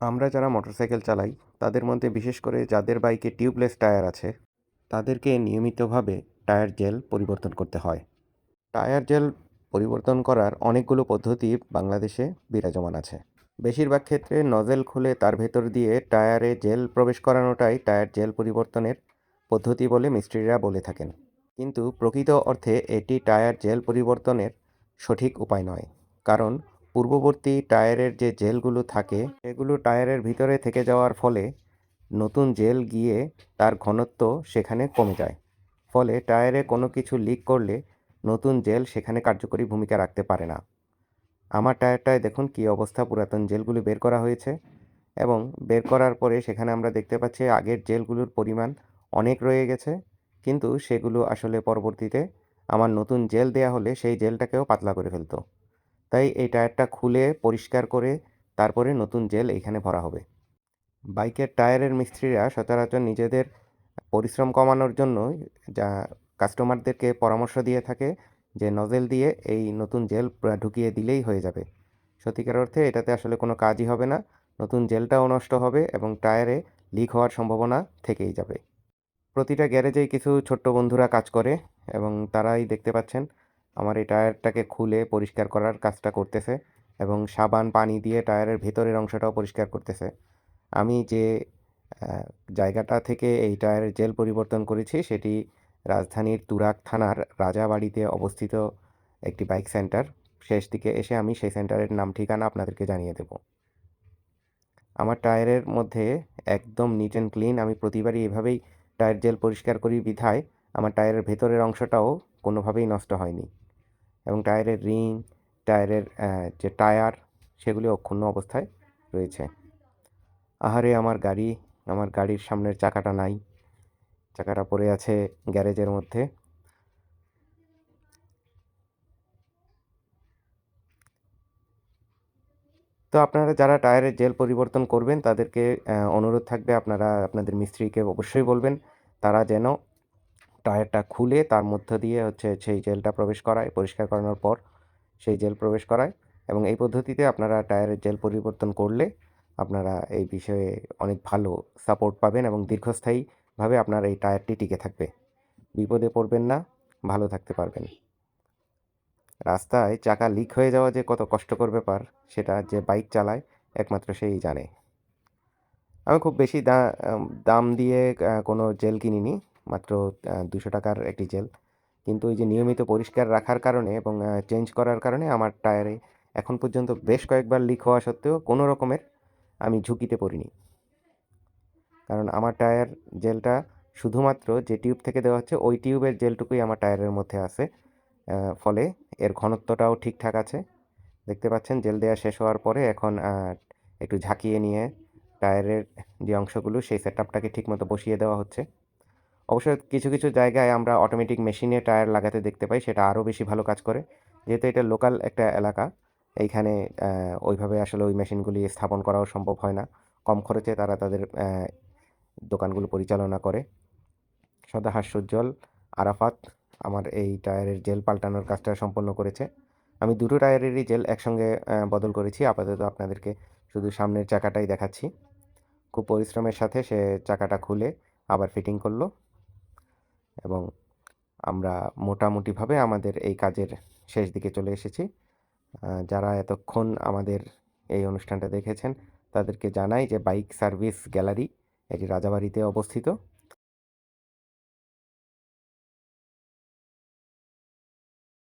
আমরা যারা মোটরসাইকেল চালাই, তাদের মধ্যে বিশেষ করে যাদের বাইকে টিউবলেস টায়ার আছে, তাদেরকে নিয়মিতভাবে টায়ার জেল পরিবর্তন করতে হয়। টায়ার জেল পরিবর্তন করার অনেকগুলো পদ্ধতি বাংলাদেশে বিরাজমান আছে। বেশিরভাগ ক্ষেত্রে নজেল খুলে তার ভেতর দিয়ে টায়ারে জেল প্রবেশ করানোটাই টায়ার জেল পরিবর্তনের পদ্ধতি বলে মিস্ত্রিরা বলে থাকেন। কিন্তু প্রকৃত অর্থে এটি টায়ার জেল পরিবর্তনের সঠিক উপায় নয়। কারণ পূর্ববর্তী টায়ারের যে জেলগুলো থাকে, সেগুলো টায়ারের ভিতরে থেকে যাওয়ার ফলে নতুন জেল গিয়ে তার ঘনত্ব সেখানে কমে যায়। ফলে টায়ারে কোনো কিছু লিক করলে নতুন জেল সেখানে কার্যকরী ভূমিকা রাখতে পারে না। আমার টায়ারটায় দেখুন কী অবস্থা, পুরাতন জেলগুলো বের করা হয়েছে এবং বের করার পরে সেখানে আমরা দেখতে পাচ্ছি আগের জেলগুলোর পরিমাণ অনেক রয়ে গেছে। কিন্তু সেগুলো আসলে পরবর্তীতে আমার নতুন জেল দেয়া হলে সেই জেলটাকেও পাতলা করে ফেলতো। তাই এই টায়ারটা খুলে পরিষ্কার করে তারপরে নতুন জেল এইখানে ভরা হবে। বাইকের টায়ারের মিস্ত্রিরা সচরাচর নিজেদের পরিশ্রম কমানোর জন্য যা কাস্টমারদেরকে পরামর্শ দিয়ে থাকে যে নজেল দিয়ে এই নতুন জেল ঢুকিয়ে দিলেই হয়ে যাবে। সত্যিকার অর্থে এটাতে আসলে কোনো কাজই হবে না। নতুন জেলটাও নষ্ট হবে এবং টায়ারে লিক হওয়ার সম্ভাবনা থেকেই যাবে। প্রতিটা গ্যারেজেই কিছু ছোট্ট বন্ধুরা কাজ করে এবং তারাই দেখতে পাচ্ছেন আমার এই টায়ারটাকে খুলে পরিষ্কার করার কাজটা করতেছে এবং সাবান, পানি দিয়ে টায়ারের ভেতরের অংশটাও পরিষ্কার করতেছে। আমি যে জায়গাটা থেকে এই টায়ারের জেল পরিবর্তন করেছি সেটি রাজধানীর তুরাগ থানার রাজাবাড়িতে অবস্থিত একটি বাইক সেন্টার। শেষ দিকে এসে আমি সেই সেন্টারের নাম, ঠিকানা আপনাদেরকে জানিয়ে দেব। আমার টায়ারের মধ্যে একদম নিট অ্যান্ড ক্লিন আমি প্রতিবারই এভাবেই টায়ার জেল পরিষ্কার করি বিধায় আমার টায়ারের ভেতরের অংশটাও কোনোভাবেই নষ্ট হয়নি। এবং টায়ারের রিং, টায়ারের যে টায়ার, সেগুলি অক্ষুণ্ণ অবস্থায় রয়েছে। আহারে, আমার গাড়ি, আমার গাড়ির সামনের চাকাটা নাই। চাকাটা পড়ে আছে গ্যারেজের মধ্যে। তো আপনারা যারা টায়ারের জেল পরিবর্তন করবেন, তাদেরকে অনুরোধ থাকবে, আপনারা আপনাদের মিস্ত্রিকে অবশ্যই বলবেন, তারা যেন টায়ারটা খুলে তার মধ্য দিয়ে হচ্ছে সেই জেলটা প্রবেশ করায়, পরিষ্কার করানোর পর সেই জেল প্রবেশ করায় এবং এই পদ্ধতিতে আপনারা টায়ারের জেল পরিবর্তন করলে আপনারা এই বিষয়ে অনেক ভালো সাপোর্ট পাবেন এবং দীর্ঘস্থায়ীভাবে আপনার এই টায়ারটি টিকে থাকবে। বিপদে পড়বেন না, ভালো থাকতে পারবেন। রাস্তায় চাকা লিক হয়ে যাওয়া যে কত কষ্টকর ব্যাপার, সেটা যে বাইক চালায়, একমাত্র সেই জানে। আমি খুব বেশি দাম দিয়ে কোনো জেল কিনিনি। মাত্র দুশো টাকার একটি জেল। কিন্তু ওই যে নিয়মিত পরিষ্কার রাখার কারণে এবং চেঞ্জ করার কারণে আমার টায়ারে এখন পর্যন্ত বেশ কয়েকবার লিক হওয়া সত্ত্বেও কোনো রকমের আমি ঝুঁকিতে পড়িনি। কারণ আমার টায়ার জেলটা শুধুমাত্র যে টিউব থেকে দেওয়া হচ্ছে, ওই টিউবের জেলটুকুই আমার টায়ারের মধ্যে আছে। ফলে এর ঘনত্বটাও ঠিকঠাক আছে। দেখতে পাচ্ছেন, জেল দেওয়া শেষ হওয়ার পরে এখন একটু ঝাঁকিয়ে নিয়ে টায়ারের যে অংশগুলো, সেই সেট আপটাকে ঠিকমতো বসিয়ে দেওয়া হচ্ছে। অবশ্য কিছু কিছু জায়গায় আমরা অটোমেটিক মেশিনে টায়ার লাগাতে দেখতে পাই, সেটা আরও বেশি ভালো কাজ করে। যেহেতু এটা লোকাল একটা এলাকা, এইখানে ওইভাবে আসলে ওই মেশিনগুলি স্থাপন করাও সম্ভব হয় না। কম খরচে তারা তাদের দোকানগুলো পরিচালনা করে। সদা হাস্যোজ্জ্বল আরাফাত আমার এই টায়ারের জেল পাল্টানোর কাজটা সম্পন্ন করেছে। আমি দুটো টায়ারেরই জেল একসঙ্গে বদল করেছি, আপাতত আপনাদেরকে শুধু সামনের চাকাটাই দেখাচ্ছি। খুব পরিশ্রমের সাথে সে চাকাটা খুলে আবার ফিটিং করল। এবং আমরা মোটামুটিভাবে আমাদের এই কাজের শেষ দিকে চলে এসেছি। যারা এতক্ষণ আমাদের এই অনুষ্ঠানটা দেখেছেন, তাদেরকে জানাই যে বাইক সার্ভিস গ্যালারি, এটি রাজাবাড়িতে অবস্থিত।